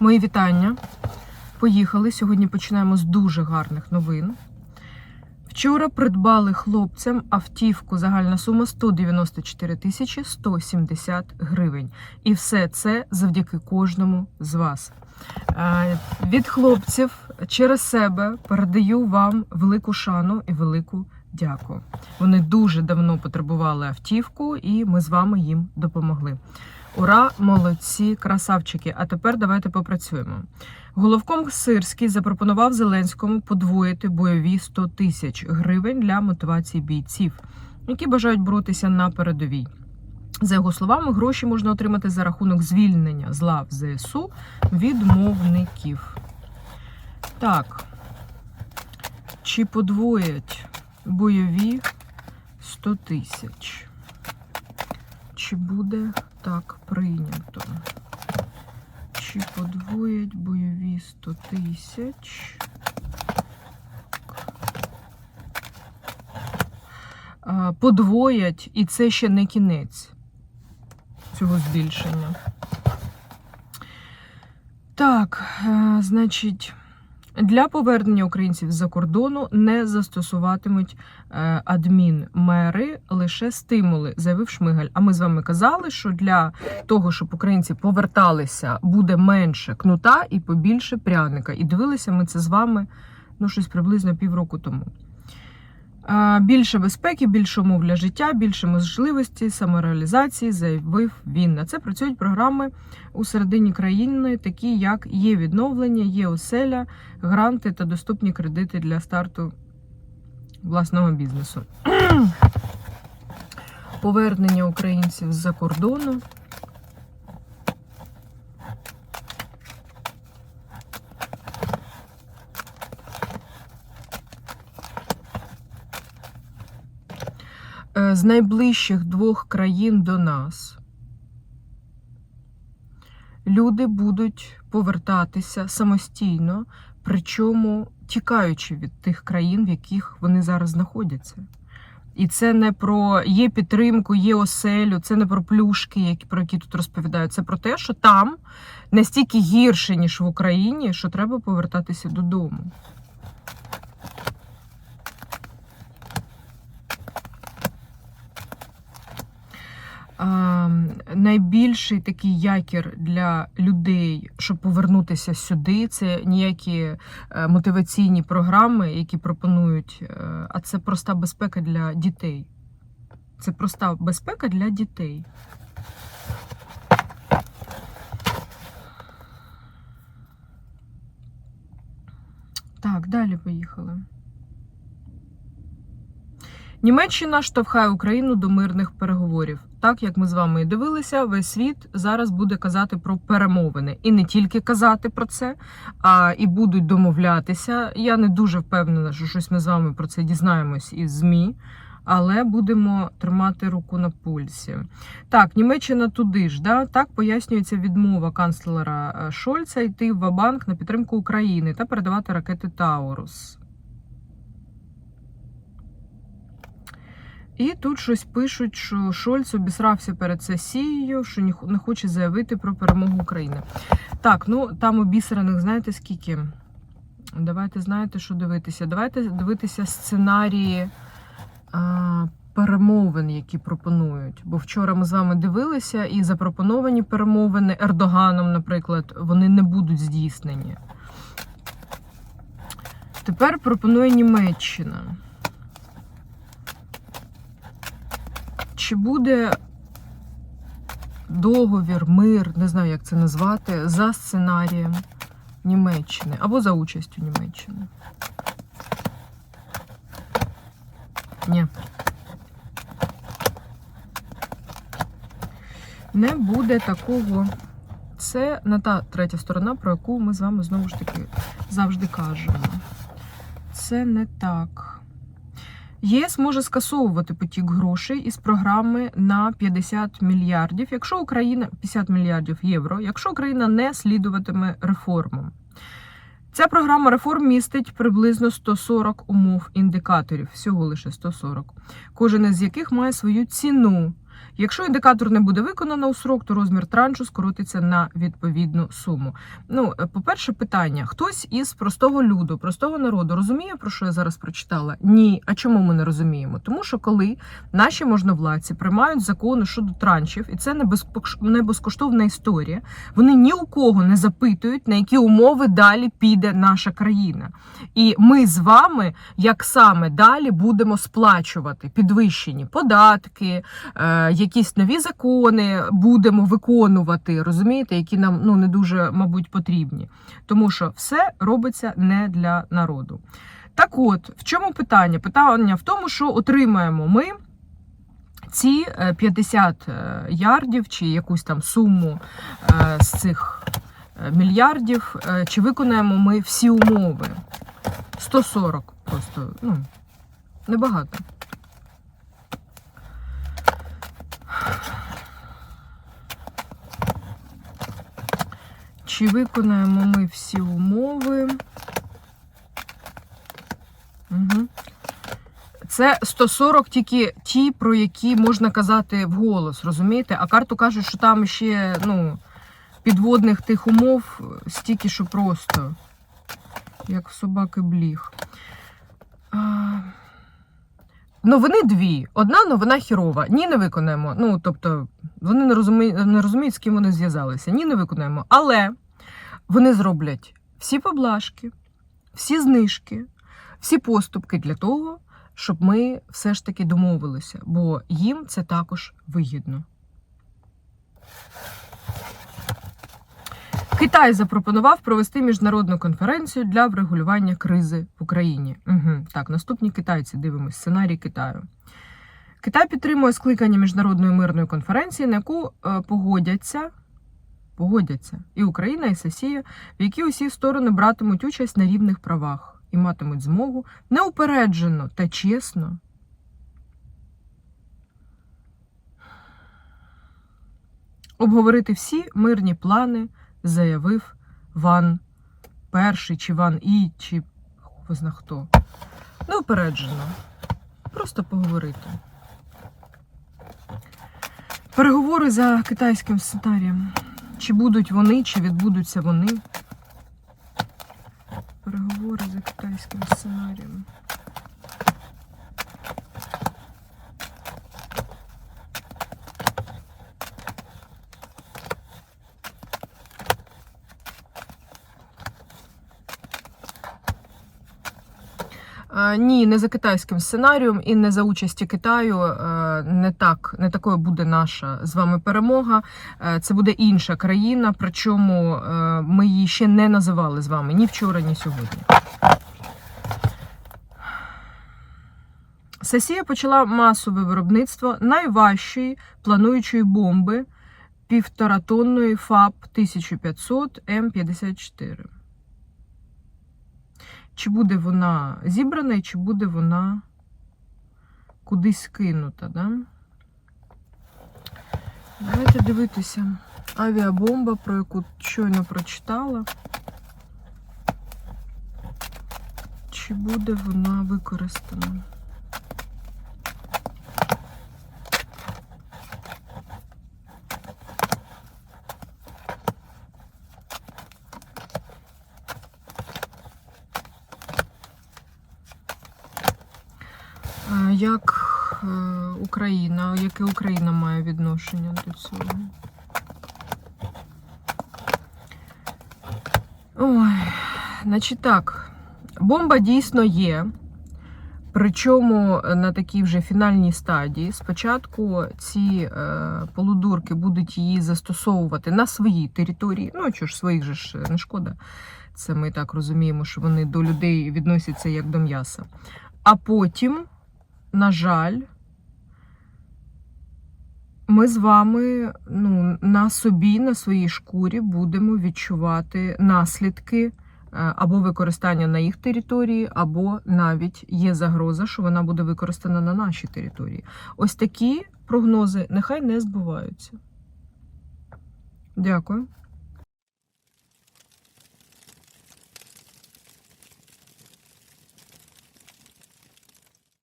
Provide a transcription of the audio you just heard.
Мої вітання. Поїхали. Сьогодні починаємо з дуже гарних новин. Вчора придбали хлопцям автівку. Загальна сума 194 тисячі 170 гривень. І все це завдяки кожному з вас. Е, Від хлопців через себе передаю вам велику шану і велику дяку. Вони дуже давно потребували автівку, і ми з вами їм допомогли. Ура, молодці, красавчики! А тепер давайте попрацюємо. Головком Сирський запропонував Зеленському подвоїти бойові 100 тисяч гривень для мотивації бійців, які бажають боротися на передовій. За його словами, гроші можна отримати за рахунок звільнення з лав ЗСУ відмовників. Так. Чи подвоять бойові 100 тисяч? Чи буде так прийнято? Чи подвоять бойові 100 тисяч? Подвоять, і це ще не кінець цього збільшення. Так, е, значить, для повернення українців з-за кордону не застосуватимуть е, адмінмери лише стимули, заявив Шмигаль. А ми з вами казали, що для того, щоб українці поверталися, буде менше кнута і побільше пряника. І дивилися ми це з вами ну, щось приблизно півроку тому. Більше безпеки, більше умов для життя, більше можливості самореалізації, заявив він. На це працюють програми у середині країни, такі як є відновлення, є оселя, гранти та доступні кредити для старту власного бізнесу. Повернення українців з-за кордону. З найближчих двох країн до нас люди будуть повертатися самостійно, причому тікаючи від тих країн, в яких вони зараз знаходяться. І це не про є підтримку, є оселю, це не про плюшки, які про які тут розповідають. Це про те, що там настільки гірше, ніж в Україні, що треба повертатися додому. Найбільший такий якір для людей, щоб повернутися сюди, це ніякі е, мотиваційні програми, які пропонують, е, а це проста безпека для дітей. Це проста безпека для дітей. Так, далі поїхали. Німеччина штовхає Україну до мирних переговорів. Так як ми з вами і дивилися, весь світ зараз буде казати про перемовини. І не тільки казати про це, а і будуть домовлятися. Я не дуже впевнена, що щось ми з вами про це дізнаємось із ЗМІ, але будемо тримати руку на пульсі. Так, Німеччина туди ж, да? так пояснюється відмова канцлера е, Шольца йти в Вабанк на підтримку України та передавати ракети Таурус. І тут щось пишуть, що Шольц обісрався перед сесією, що не хоче заявити про перемогу України. Так, ну там обісраних, знаєте скільки? Давайте знаєте, що дивитися. Давайте дивитися сценарії а, перемовин, які пропонують. Бо вчора ми з вами дивилися, і запропоновані перемовини Ердоганом, наприклад, вони не будуть здійснені. Тепер пропонує Німеччина. Чи буде договір, мир, не знаю, як це назвати, за сценарієм Німеччини або за участю Німеччини? Ні. Не буде такого. Це не та третя сторона, про яку ми з вами знову ж таки завжди кажемо. Це не так. ЄС може скасовувати потік грошей із програми на 50 мільярдів, якщо Україна 50 мільярдів євро, якщо Україна не слідуватиме реформам. Ця програма реформ містить приблизно 140 умов індикаторів, всього лише 140, кожен із яких має свою ціну. Якщо індикатор не буде виконано у срок, то розмір траншу скоротиться на відповідну суму. Ну, е, по-перше, питання: хтось із простого люду, простого народу розуміє, про що я зараз прочитала? Ні. А чому ми не розуміємо? Тому що коли наші можновладці приймають закони щодо траншів, і це не безкоштовна історія, вони ні у кого не запитують, на які умови далі піде наша країна. І ми з вами, як саме далі, будемо сплачувати підвищені податки, е, якісь нові закони будемо виконувати, розумієте, які нам ну не дуже, мабуть, потрібні. Тому що все робиться не для народу. Так от, в чому питання? Питання в тому, що отримаємо ми ці е, 50 е, ярдів чи якусь там суму е, з цих е, мільярдів, е, чи виконаємо ми всі умови. 140 просто, ну, небагато. Чи виконаємо ми всі умови? Угу. Це 140 тільки ті, про які можна казати вголос, розумієте? А карту кажуть, що там ще ну, підводних тих умов стільки, що просто, як в собаки бліг. Новини дві. Одна новина хірова. Ні, не виконаємо. Ну, тобто, вони не розуміють, не розуміють, з ким вони зв'язалися. Ні, не виконаємо. Але вони зроблять всі поблажки, всі знижки, всі поступки для того, щоб ми все ж таки домовилися, бо їм це також вигідно. Китай запропонував провести міжнародну конференцію для врегулювання кризи в Україні. Угу. Так, наступні китайці дивимось сценарій Китаю. Китай підтримує скликання міжнародної мирної конференції, на яку е, погодяться, погодяться і Україна, і Сесія, в якій усі сторони братимуть участь на рівних правах і матимуть змогу неупереджено та чесно обговорити всі мирні плани, заявив Ван Перший чи Ван І, чи хто хто. Неупереджено. Просто поговорити. Переговори за китайським сценарієм. Чи будуть вони, чи відбудуться вони? Переговори за китайським сценарієм. Ні, не за китайським сценарієм і не за участі Китаю. Е, Не так, не такою буде наша з вами перемога. Е, Це буде інша країна, причому е, ми її ще не називали з вами ні вчора, ні сьогодні. Сесія почала масове виробництво найважчої плануючої бомби півторатонної ФАП 1500 М54. Чи буде вона зібрана і чи буде вона кудись кинута, да? Давайте дивитися. Авіабомба, про яку щойно прочитала. Чи буде вона використана? Е, Як е, Україна, яке Україна має відношення до цього? Ой, значить так, бомба дійсно є. Причому на такій вже фінальній стадії. Спочатку ці е, полудурки будуть її застосовувати на своїй території. Ну, чого ж своїх же ж не шкода. Це ми так розуміємо, що вони до людей відносяться як до м'яса. А потім на жаль, ми з вами ну, на собі, на своїй шкурі будемо відчувати наслідки е, або використання на їх території, або навіть є загроза, що вона буде використана на нашій території. Ось такі прогнози нехай не збуваються. Дякую.